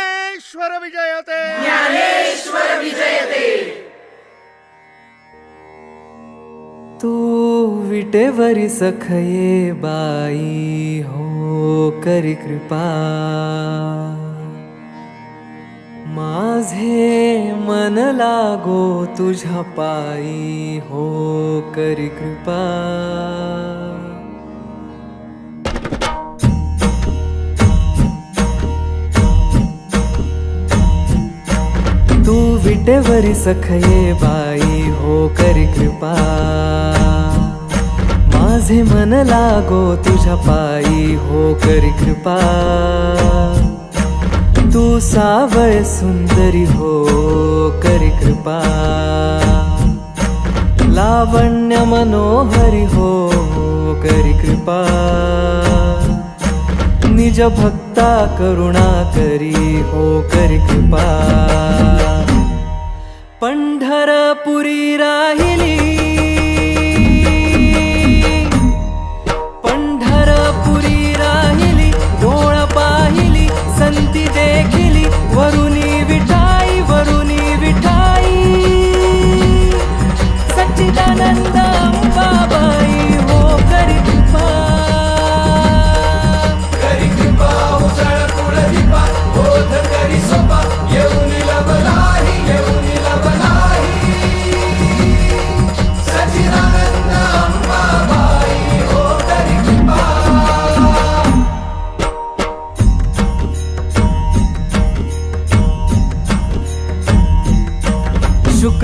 ज्ञानेश्वर विजयते तू विटेवरी सखये बाई हो करी कृपा. माझे मन लागो तुझ्या पायी हो करी कृपा. तू विटेवरी सखये बाई हो करी कृपा. माझे मन लागो तुझ्या पायी हो करी कृपा. तू सावळ सुंदरी हो करी कृपा. लावण्य मनोहरी हो करी कृपा. निज भक्ता करुणा करी हो करी कृपा. पंढरपुरी राहिली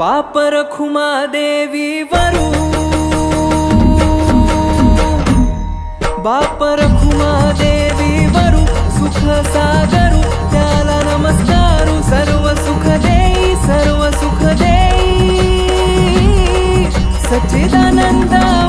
બાપર ખુમા દેવી વરું બાપર ખુમા દેવી વરું સુખ સાગરું ત્યાલા નમસ્કારું સર્વ સુખ દેઈ સર્વ સુખ દેઈ સચ્ચિદાનંદા